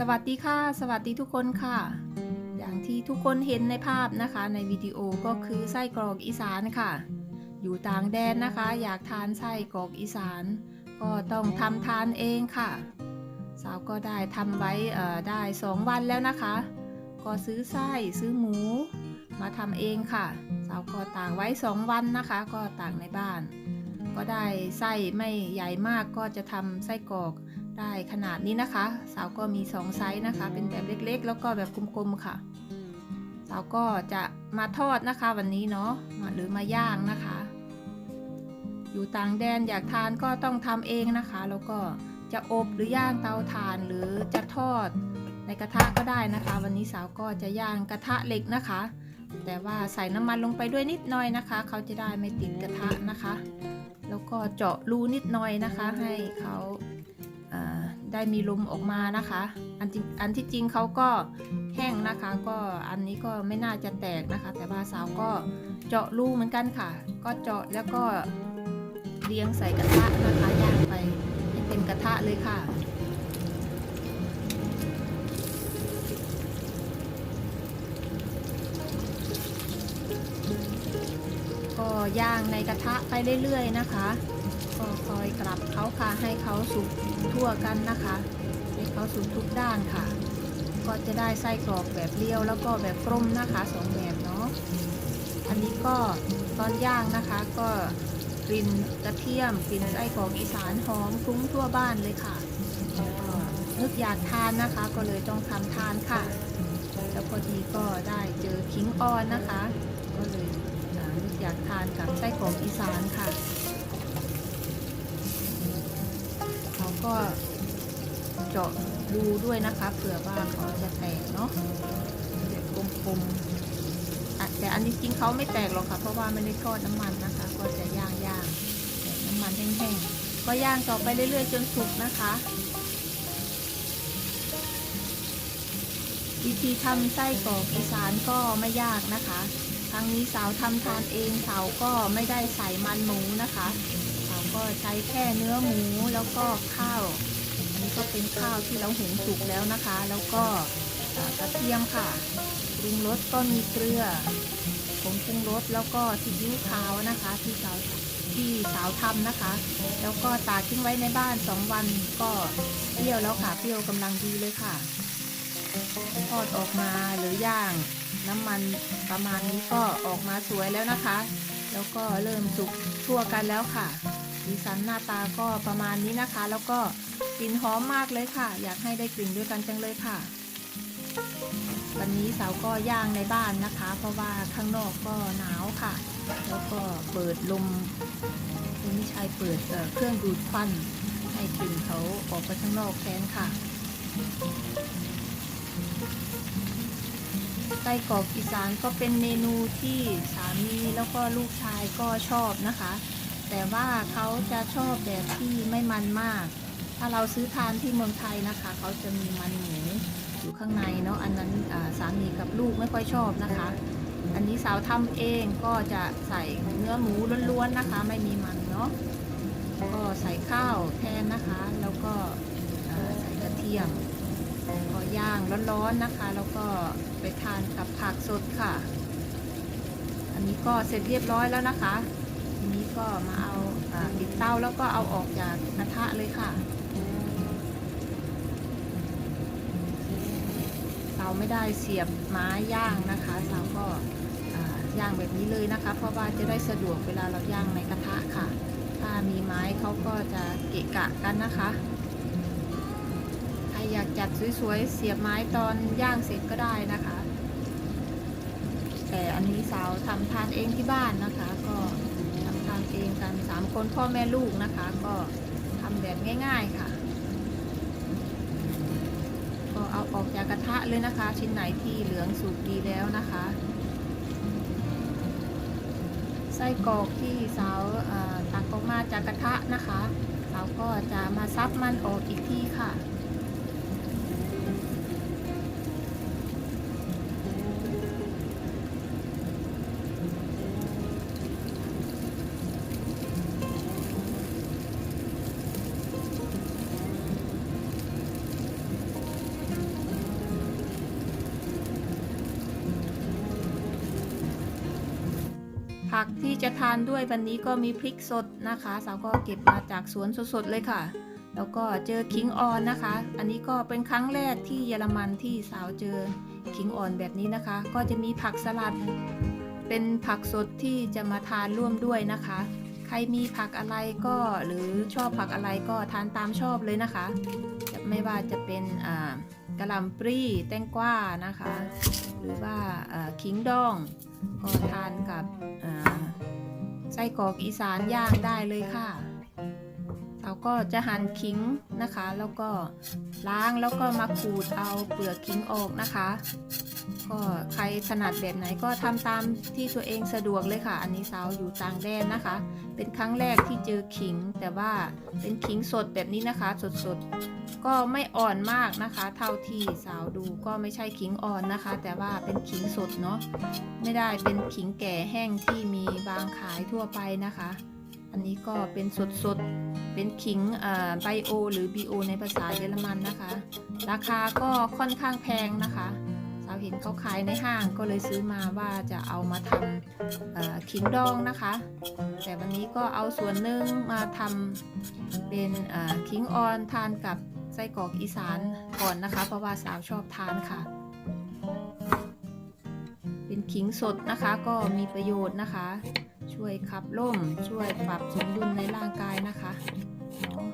สวัสดีค่ะ สวัสดีทุกคนค่ะ อย่างที่ทุกคนเห็นในภาพนะคะ ในวิดีโอก็คือไส้กรอกอีสานค่ะ อยู่ต่างแดนนะคะ อยากทานไส้กรอกอีสาน ก็ต้องทำทานเองค่ะ สาวก็ได้ทำไว้ได้สองวันแล้วนะคะ ก็ซื้อไส้ซื้อหมู มาทำเองค่ะ สาวก็ตางไว้สองวันนะคะ ก็ตางในบ้าน ก็ได้ไส้ไม่ใหญ่มากก็จะทำไส้กรอก ได้ขนาดนี้นะคะ สาวก็มีสองไซส์นะคะ เป็นแบบเล็กๆ แล้วก็แบบกลมๆค่ะ สาวก็จะมาทอดนะคะวันนี้เนาะหรือมาย่างนะคะ อยู่ต่างแดนอยากทานก็ต้องทำเองนะคะ แล้วก็จะอบหรือย่างเตาถ่านหรือจะทอดในกระทะก็ได้นะคะ วันนี้สาวก็จะย่างกระทะเหล็กนะคะ แต่ว่าใส่น้ำมันลงไปด้วยนิดหน่อยนะคะ เขาจะได้ไม่ติดกระทะนะคะ แล้วก็เจาะรูนิดหน่อยนะคะ ให้เขา ได้มีลมออกมานะคะ อันอันที่จริงเขาก็แห้งนะคะ ก็อันนี้ก็ไม่น่าจะแตกนะคะ แต่ว่าสาวก็เจาะรูเหมือนกันค่ะ ก็เจาะแล้วก็เลี้ยงใส่กระทะนะคะย่างไปให้เต็มกระทะเลยค่ะก็ย่างในกระทะไปเรื่อยๆนะคะ ก็คอยกลับเขาค่ะให้เขาสุกทั่วกันนะคะให้เขาสุกทุกด้านค่ะ ก็จะได้ไส้กรอกแบบเลี้ยวแล้วก็แบบกลมนะคะสองแบบเนาะอันนี้ก็ตอนย่างนะคะก็กลิ่นกระเทียมกลิ่นไส้กรอกอีสานหอมคลุ้งทั่วบ้านเลยค่ะนึกอยากทานนะคะ ก็เลยต้องทำทานค่ะ แล้วพอดีก็ได้เจอขิงอ่อนนะคะ ก็เลยนึกอยากทานกับไส้กรอกอีสานค่ะ ก็เจาะดูด้วยนะคะเผื่อว่าเขาจะแตกเนาะแบบกลมๆแต่อันนี้จริงเขาไม่แตกหรอกค่ะ เพราะว่าไม่ได้ทอดน้ำมันนะคะ ก็จะย่างย่างๆแบบน้ำมันแห้งๆก็ย่างต่อไปเรื่อยๆจนสุกนะคะวิธีทำไส้กรอกอีสานก็ไม่ยากนะคะ ครั้งนี้สาวทำทานเองสาวก็ไม่ได้ใส่มันหมูนะคะ ก็ใช้แค่เนื้อหมูแล้วก็ข้าวอันนี้ก็เป็นข้าวที่เราหุงสุกแล้วนะคะ แล้วก็กระเทียมค่ะปรุงรสก็มีเกลือผงปรุงรสแล้วก็ซีอิ๊วขาวนะคะที่สาวที่สาวทำนะคะ แล้วก็ตากทิ้งไว้ในบ้านสองวันก็เปรี้ยวแล้วค่ะเปรี้ยวกำลังดีเลยค่ะทอดออกมาหรือย่างน้ำมันประมาณนี้ก็ออกมาสวยแล้วนะคะ แล้วก็เริ่มสุกทั่วกันแล้วค่ะ สีสันหน้าตาก็ประมาณนี้นะคะ แล้วก็กลิ่นหอมมากเลยค่ะ อยากให้ได้กลิ่นด้วยกันจังเลยค่ะ วันนี้สาวก็ย่างในบ้านนะคะ เพราะว่าข้างนอกก็หนาวค่ะ แล้วก็เปิดลมคุณนิชัยเปิดเเครื่องดูดควันให้กลิ่นเขาออกไปข้างนอกแทนค่ะไส้กรอกอีสานก็เป็นเมนูที่สามีแล้วก็ลูกชายก็ชอบนะคะ แต่ว่าเขาจะชอบแบบที่ไม่มันมาก ถ้าเราซื้อทานที่เมืองไทยนะคะ เขาจะมีมันหมูอยู่ข้างในเนาะ อันนั้นสามีกับลูกไม่ค่อยชอบนะคะ อันนี้สาวทำเองก็จะใส่เนื้อหมูล้วนๆนะคะ ไม่มีมันเนาะ ก็ใส่ข้าวแทนนะคะ แล้วก็ใส่กระเทียมก็ย่างร้อนๆนะคะ แล้วก็ไปทานกับผักสดค่ะ อันนี้ก็เสร็จเรียบร้อยแล้วนะคะ ก็มาเอาอ่าปิดเตาแล้วก็เอาออกจากกระทะเลยค่ะ เตาไม่ได้เสียบไม้ย่างนะคะเตาก็อ่าย่างแบบนี้เลยนะคะ เพราะว่าจะได้สะดวกเวลาเราย่างในกระทะค่ะ ถ้ามีไม้เขาก็จะเกะกะกันนะคะใครอยากจัดสวยๆเสียบไม้ตอนย่างเสร็จก็ได้นะคะ แต่อันนี้สาวทำทานเองที่บ้านนะคะก็ามคนพ่อแม่ลูกนะคะ ก็ทำแบบง่าย ๆค่ะ ก็เอาออกจากกระทะเลยนะคะ ชิ้นไหนที่เหลืองสุกดีแล้วนะคะ ไส้กรอกที่สาวตักออกมาจากกระทะนะคะ สาวก็จะมาซับมันออกอีกทีค่ะ ผักที่จะทานด้วยวันนี้ก็มีพริกสดนะคะสาวก็เก็บมาจากสวนสดๆเลยค่ะ แล้วก็เจอขิงอ่อนนะคะ อันนี้ก็เป็นครั้งแรกที่เยอรมันที่สาวเจอขิงอ่อนแบบนี้นะคะ ก็จะมีผักสลัด เป็นผักสดที่จะมาทานร่วมด้วยนะคะ ใครมีผักอะไรก็หรือชอบผักอะไรก็ทานตามชอบเลยนะคะจะไม่ว่าจะเป็นกระหล่ำปลีแตงกวานะคะ หรือว่าอ่าขิงดอง ก็ทานกับไส้กรอกอีสานย่างได้เลยค่ะ เราก็จะหั่นขิงนะคะ แล้วก็ล้างแล้วก็มาขูดเอาเปลือกขิงออกนะคะ ก็ใครถนัดแบบไหนก็ทำตามที่ตัวเองสะดวกเลยค่ะ อันนี้สาวอยู่ต่างแดนนะคะ เป็นครั้งแรกที่เจอขิง แต่ว่าเป็นขิงสดแบบนี้นะคะ สดๆ ก็ไม่อ่อนมากนะคะ เท่าที่สาวดูก็ไม่ใช่ขิงอ่อนนะคะ แต่ว่าเป็นขิงสดเนาะไม่ได้เป็นขิงแก่แห้งที่มีบางขายทั่วไปนะคะ อันนี้ก็เป็นสดๆ เป็นขิงไบโอหรือ BO ในภาษาเยอรมันนะคะ ราคาก็ค่อนข้างแพงนะคะสาวเห็นเขาขายในห้างก็เลยซื้อมาว่าจะเอามาทำขิงดองนะคะ แต่วันนี้ก็เอาส่วนหนึ่งมาทำเป็นขิงออนทานกับไส้กรอกอีสานก่อนนะคะ เพราะว่าสาวชอบทานค่ะ เป็นขิงสดนะคะก็มีประโยชน์นะคะ ช่วยขับลมช่วยปรับสมดุลในร่างกายนะคะเนาะ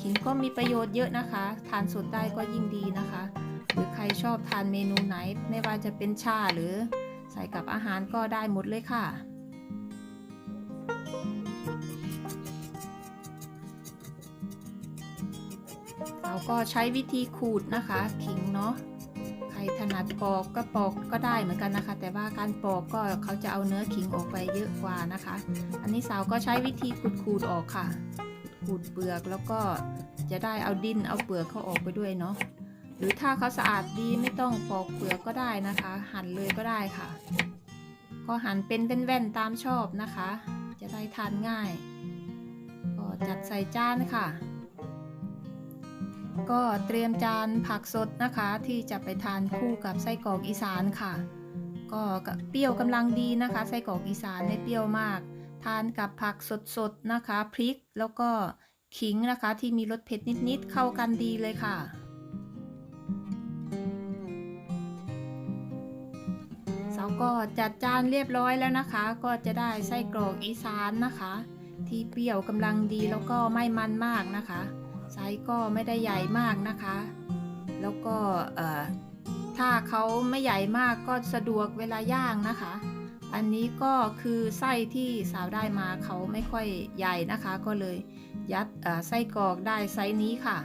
ขิงก็มีประโยชน์เยอะนะคะ ทานสดได้ก็ยิ่งดีนะคะ หรือใครชอบทานเมนูไหน ไม่ว่าจะเป็นชาหรือใส่กับอาหารก็ได้หมดเลยค่ะเราก็ใช้วิธีขูดนะคะ ขิงเนาะ ถนัดปอกก็ปอกก็ได้เหมือนกันนะคะ แต่ว่าการปอกก็เขาจะเอาเนื้อขิงออกไปเยอะกว่านะคะ อันนี้สาวก็ใช้วิธีขูดขูดๆออกค่ะ ขูดเปลือกแล้วก็จะได้เอาดินเอาเปลือกเขาออกไปด้วยเนาะหรือถ้าเขาสะอาดดีไม่ต้องปอกเปลือกก็ได้นะคะ หั่นเลยก็ได้ค่ะ ก็หั่นเป็นเป็นแว่นตามชอบนะคะ จะได้ทานง่าย ก็จัดใส่จานค่ะ ก็เตรียมจานผักสดนะคะที่จะไปทานคู่กับไส้กรอกอีสานค่ะ ก็เปรี้ยวกำลังดีนะคะ ไส้กรอกอีสานไม่เปรี้ยวมาก ทานกับผักสดๆนะคะ พริกแล้วก็ขิงนะคะที่มีรสเผ็ดนิดๆเข้ากันดีเลยค่ะ เสาก็จัดจานเรียบร้อยแล้วนะคะ ก็จะได้ไส้กรอกอีสานนะคะ ที่เปรี้ยวกำลังดีแล้วก็ไม่มันมากนะคะ ไซส์ก็ไม่ได้ใหญ่มากนะคะ แล้วก็ถ้าเขาไม่ใหญ่มากก็สะดวกเวลาย่างนะคะ อันนี้ก็คือไส้ที่สาวได้มาเขาไม่ค่อยใหญ่นะคะ ก็เลยยัดไส้กรอกได้ไซส์นี้ค่ะ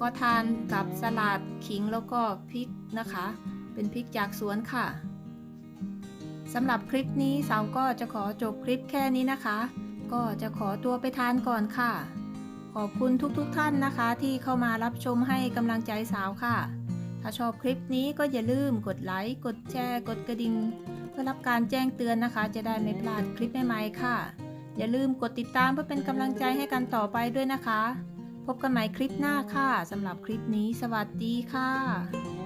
ก็ทานกับสลัดขิงแล้วก็พริกนะคะ เป็นพริกจากสวนค่ะสำหรับคลิปนี้สาวก็จะขอจบคลิปแค่นี้นะคะ ก็จะขอตัวไปทานก่อนค่ะ ขอบคุณทุกๆทท่านนะคะ ที่เข้ามารับชมให้กำลังใจสาวค่ะ ถ้าชอบคลิปนี้ก็อย่าลืมกดไลค์กดแชร์ กดกระดิ่งเพื่อรับการแจ้งเตือนนะคะ จะได้ไม่พลาดคลิปใหม่ๆค่ะ อย่าลืมกดติดตามเพื่อเป็นกำลังใจให้กันต่อไปด้วยนะคะ พบกันใหม่คลิปหน้าค่ะสำหรับคลิปนี้ สวัสดีค่ะ